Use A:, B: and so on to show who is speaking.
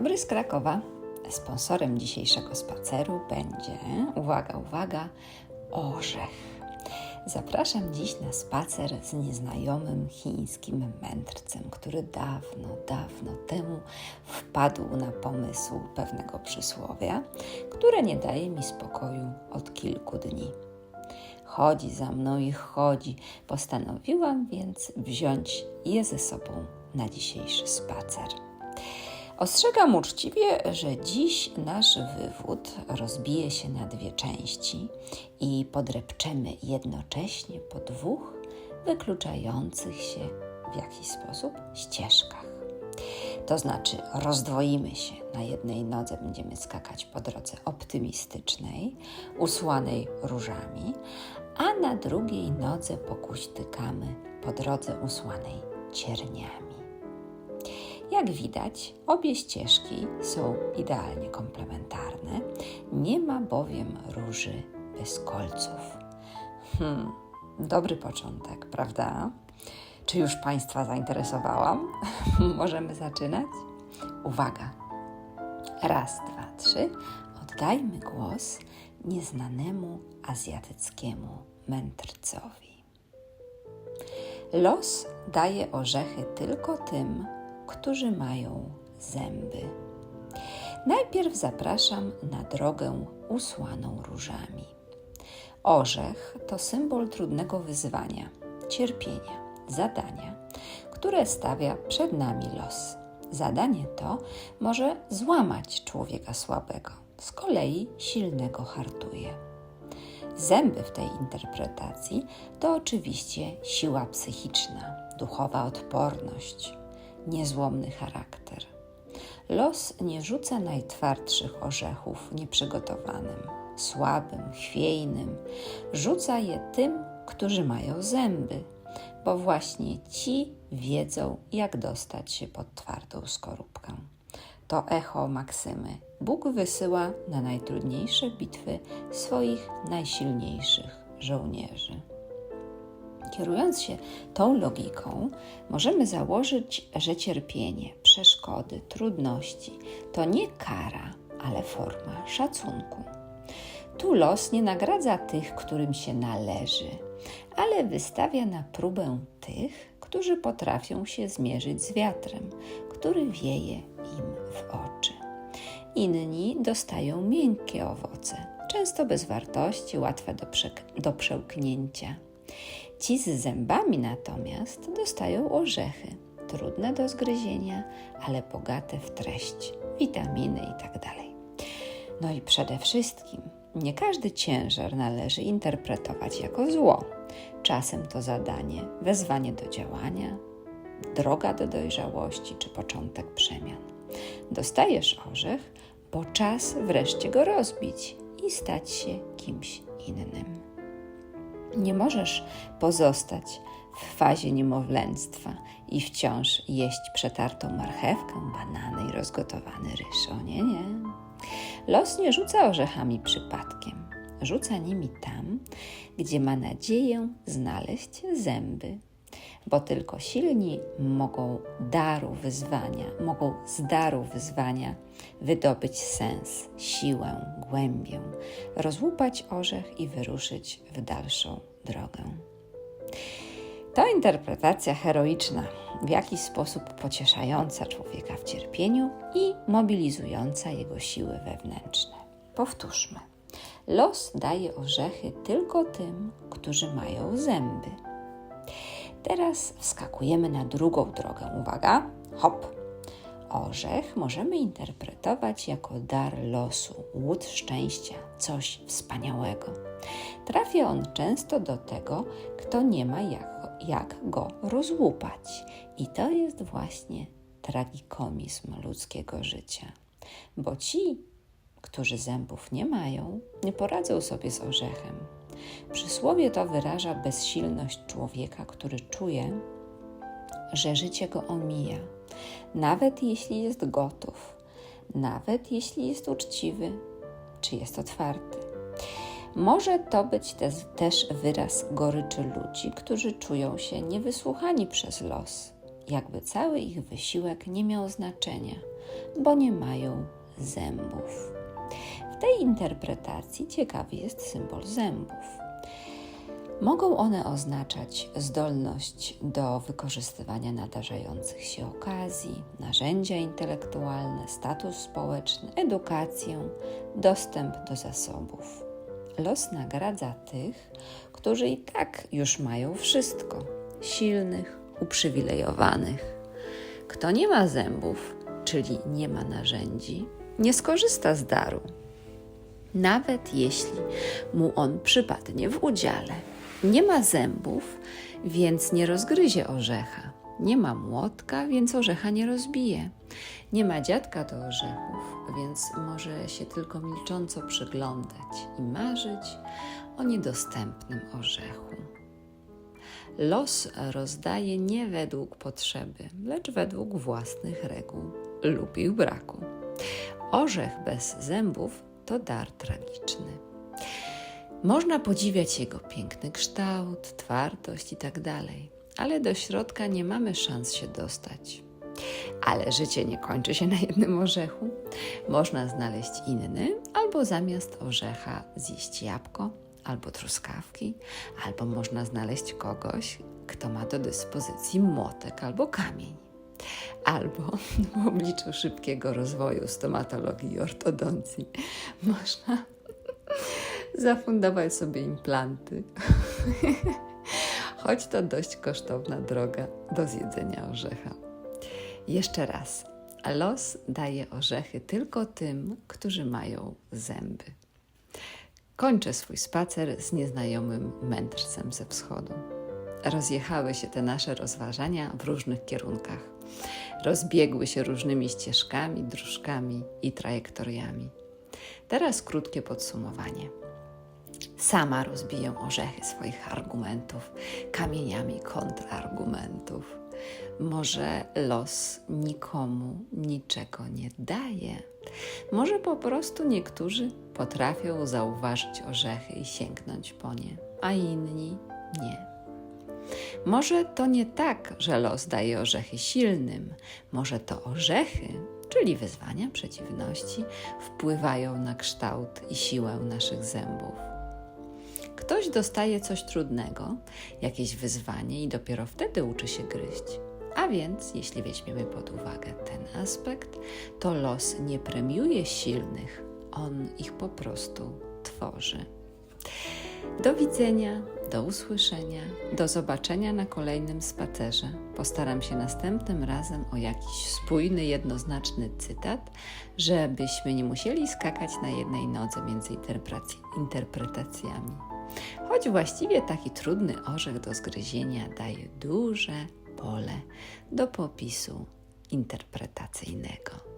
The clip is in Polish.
A: dobry z Krakowa. Sponsorem dzisiejszego spaceru będzie, uwaga, uwaga, orzech. Zapraszam dziś na spacer z nieznajomym chińskim mędrcem, który dawno, dawno temu wpadł na pomysł pewnego przysłowia, które nie daje mi spokoju od kilku dni. Chodzi za mną i chodzi. Postanowiłam więc wziąć je ze sobą na dzisiejszy spacer. Ostrzegam uczciwie, że dziś nasz wywód rozbije się na dwie części i podrepczemy jednocześnie po dwóch wykluczających się w jakiś sposób ścieżkach. To znaczy, rozdwoimy się. Na jednej nodze będziemy skakać po drodze optymistycznej, usłanej różami, a na drugiej nodze pokuśtykamy po drodze usłanej cierniami. Jak widać, obie ścieżki są idealnie komplementarne, nie ma bowiem róży bez kolców. Hmm, dobry początek, prawda? Czy już Państwa zainteresowałam? Możemy zaczynać? Uwaga! Raz, dwa, trzy. Oddajmy głos nieznanemu azjatyckiemu mędrcowi. Los daje orzechy tylko tym, którzy mają zęby. Najpierw zapraszam na drogę usłaną różami. Orzech to symbol trudnego wyzwania, cierpienia, zadania, które stawia przed nami los. Zadanie to może złamać człowieka słabego, z kolei silnego hartuje. Zęby w tej interpretacji to oczywiście siła psychiczna, duchowa odporność, niezłomny charakter. Los nie rzuca najtwardszych orzechów nieprzygotowanym, słabym, chwiejnym. Rzuca je tym, którzy mają zęby, bo właśnie ci wiedzą, jak dostać się pod twardą skorupkę. To echo Maksymy. Bóg wysyła na najtrudniejsze bitwy swoich najsilniejszych żołnierzy. Kierując się tą logiką, możemy założyć, że cierpienie, przeszkody, trudności to nie kara, ale forma szacunku. Tu los nie nagradza tych, którym się należy, ale wystawia na próbę tych, którzy potrafią się zmierzyć z wiatrem, który wieje im w oczy. Inni dostają miękkie owoce, często bez wartości, łatwe do, przełknięcia. Ci z zębami natomiast dostają orzechy, trudne do zgryzienia, ale bogate w treść, witaminy itd. Tak no i przede wszystkim nie każdy ciężar należy interpretować jako zło. Czasem to zadanie, wezwanie do działania, droga do dojrzałości czy początek przemian. Dostajesz orzech, bo czas wreszcie go rozbić i stać się kimś innym. Nie możesz pozostać w fazie niemowlęctwa i wciąż jeść przetartą marchewkę, banany i rozgotowany ryż. O nie, nie. Los nie rzuca orzechami przypadkiem. Rzuca nimi tam, gdzie ma nadzieję znaleźć zęby, bo tylko silni mogą daru wyzwania, mogą z daru wyzwania wydobyć sens, siłę, głębię, rozłupać orzech i wyruszyć w dalszą drogę. To interpretacja heroiczna, w jakiś sposób pocieszająca człowieka w cierpieniu i mobilizująca jego siły wewnętrzne. Powtórzmy. Los daje orzechy tylko tym, którzy mają zęby. Teraz wskakujemy na drugą drogę. Uwaga, hop! Orzech możemy interpretować jako dar losu, łód szczęścia, coś wspaniałego. Trafia on często do tego, kto nie ma jak, jak go rozłupać. I to jest właśnie tragikomizm ludzkiego życia. Bo ci, którzy zębów nie mają, nie poradzą sobie z orzechem. Przysłowie to wyraża bezsilność człowieka, który czuje, że życie go omija, nawet jeśli jest gotów, nawet jeśli jest uczciwy, czy jest otwarty. Może to być też wyraz goryczy ludzi, którzy czują się niewysłuchani przez los, jakby cały ich wysiłek nie miał znaczenia, bo nie mają zębów. Tej interpretacji ciekawy jest symbol zębów. Mogą one oznaczać zdolność do wykorzystywania nadarzających się okazji, narzędzia intelektualne, status społeczny, edukację, dostęp do zasobów. Los nagradza tych, którzy i tak już mają wszystko silnych, uprzywilejowanych. Kto nie ma zębów, czyli nie ma narzędzi, nie skorzysta z daru, nawet jeśli mu on przypadnie w udziale. Nie ma zębów, więc nie rozgryzie orzecha. Nie ma młotka, więc orzecha nie rozbije. Nie ma dziadka do orzechów, więc może się tylko milcząco przyglądać i marzyć o niedostępnym orzechu. Los rozdaje nie według potrzeby, lecz według własnych reguł lub ich braku. Orzech bez zębów to dar tragiczny. Można podziwiać jego piękny kształt, twardość itd., ale do środka nie mamy szans się dostać. Ale życie nie kończy się na jednym orzechu. Można znaleźć inny, albo zamiast orzecha zjeść jabłko, albo truskawki, albo można znaleźć kogoś, kto ma do dyspozycji młotek albo kamień. Albo w obliczu szybkiego rozwoju stomatologii i ortodoncji można zafundować sobie implanty. Choć to dość kosztowna droga do zjedzenia orzecha. Jeszcze raz. Los daje orzechy tylko tym, którzy mają zęby. Kończę swój spacer z nieznajomym mędrcem ze wschodu. Rozjechały się te nasze rozważania w różnych kierunkach. Rozbiegły się różnymi ścieżkami, dróżkami i trajektoriami. Teraz krótkie podsumowanie. Sama rozbiję orzechy swoich argumentów kamieniami kontrargumentów. Może los nikomu niczego nie daje. Może po prostu niektórzy potrafią zauważyć orzechy i sięgnąć po nie, a inni nie. Może to nie tak, że los daje orzechy silnym, może to orzechy, czyli wyzwania, przeciwności, wpływają na kształt i siłę naszych zębów. Ktoś dostaje coś trudnego, jakieś wyzwanie i dopiero wtedy uczy się gryźć. A więc, jeśli weźmiemy pod uwagę ten aspekt, to los nie premiuje silnych, on ich po prostu tworzy. Do widzenia, do usłyszenia, do zobaczenia na kolejnym spacerze. Postaram się następnym razem o jakiś spójny, jednoznaczny cytat, żebyśmy nie musieli skakać na jednej nodze między interpretacjami. Choć właściwie taki trudny orzech do zgryzienia daje duże pole do popisu interpretacyjnego.